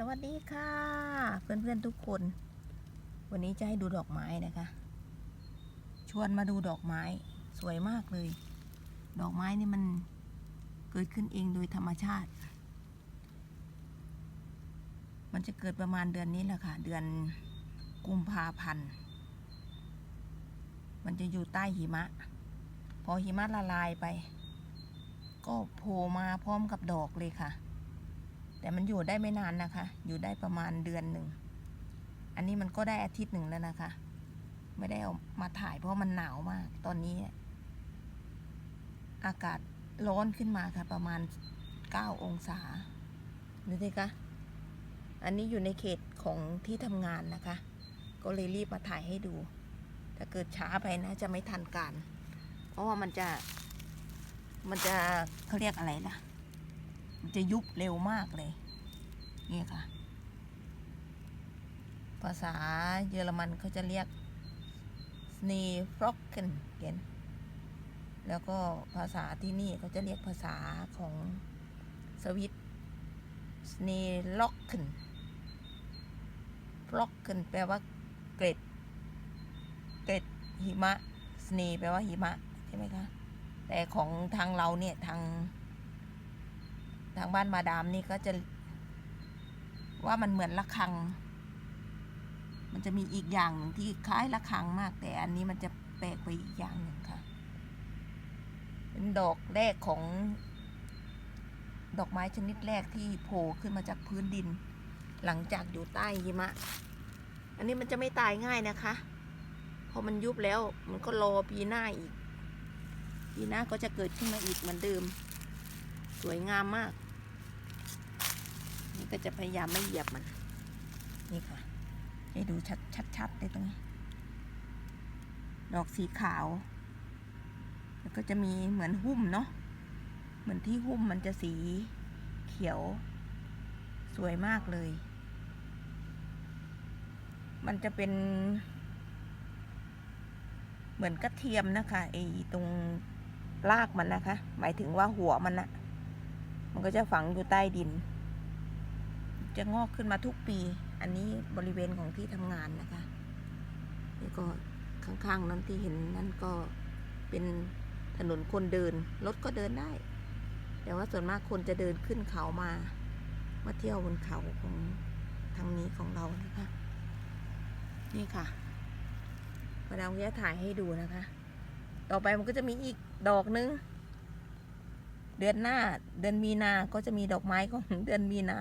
สวัสดีค่ะ เพื่อนๆทุกคน วันนี้จะให้ดูดอกไม้นะคะ ชวนมาดูดอกไม้สวยมากเลย ดอกไม้นี่มันเกิดขึ้นเองโดยธรรมชาติ มันจะเกิดประมาณเดือนนี้แหละค่ะ เดือนกุมภาพันธ์มันจะอยู่ใต้หิมะ พอหิมะละลายไป ก็โผล่มาพร้อมกับดอกเลยค่ะ แต่มันอยู่ได้ไม่นานนะคะ อยู่ได้ประมาณเดือนหนึ่ง อันนี้มันก็ได้อาทิตย์หนึ่งแล้วนะคะ ไม่ได้เอามาถ่ายเพราะมันหนาวมาก ตอนนี้ อากาศร้อนขึ้นมาค่ะ ประมาณ 9 องศา ดูสิคะ อันนี้อยู่ในเขตของที่ทำงานนะคะ ก็เลยรีบมาถ่ายให้ดู ถ้าเกิดช้าไปนะจะไม่ทันการ เพราะว่ามันจะ มันจะเขาเรียกอะไรล่ะ จะยุบเร็วมากเลย นี่ค่ะ ภาษาเยอรมันเขาจะเรียก s n e f r o c k e n เกนแล้วก็ภาษาที่นี่เขาจะเรียกภาษาของสวิต s n e l o c k e n f r o c k e n แปลว่าเกร็ด เกร็ดหิมะ s n e แปลว่าหิมะ ใช่ไหมคะ แต่ของทางเราเนี่ยทาง ทางบ้านมาดามนี่ก็จะ ว่ามันเหมือนระฆัง มันจะมีอีกอย่างหนึ่งที่คล้ายระฆังมาก แต่อันนี้มันจะแปลกไปอีกอย่างหนึ่งค่ะ เป็นดอกแรกของ ดอกไม้ชนิดแรกที่โผล่ขึ้นมาจากพื้นดิน หลังจากอยู่ใต้หิมะ อันนี้มันจะไม่ตายง่ายนะคะพอมันยุบแล้วมันก็รอปีหน้าอีกปีหน้าก็จะเกิดขึ้นมาอีกเหมือนเดิม สวยงามมาก นี่ก็จะพยายามไม่เหยียบมัน นี่ค่ะ ให้ดูชัดชัดๆเลยตรงนี้ ดอกสีขาว แล้วก็จะมีเหมือนหุ้มเนาะ เหมือนที่หุ้มมันจะสีเขียว สวยมากเลย มันจะเป็น เหมือนกระเทียมนะคะไอ้ตรงรากมันนะคะ หมายถึงว่าหัวมันนะมันก็จะฝังอยู่ใต้ดิน จะงอกขึ้นมาทุกปี อันนี้บริเวณของที่ทำงานนะคะแล้วก็ข้างๆนั้นที่เห็นนั่นก็เป็นถนนคนเดิน รถก็เดินได้ แต่ว่าส่วนมากคนจะเดินขึ้นเขามามาเที่ยวบนเขาของทางนี้ของเรานะคะ นี่ค่ะมาดามจะถ่ายให้ดูนะคะ ต่อไปมันก็จะมีอีกดอกนึง เดือนหน้า เดือนมีนา ก็จะมีดอกไม้ของเดือนมีนา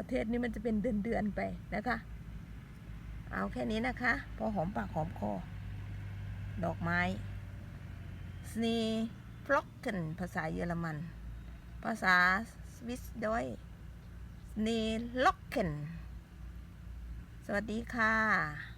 ประเทศนี้มันจะเป็นเดือนเดือนไปนะคะ เอาแค่นี้นะคะ พอหอมปากหอมคอ ดอกไม้สนีฟล็อกเกนภาษาเยอรมัน ภาษาสวิสดอยสนีล็อกเกนสวัสดีค่ะ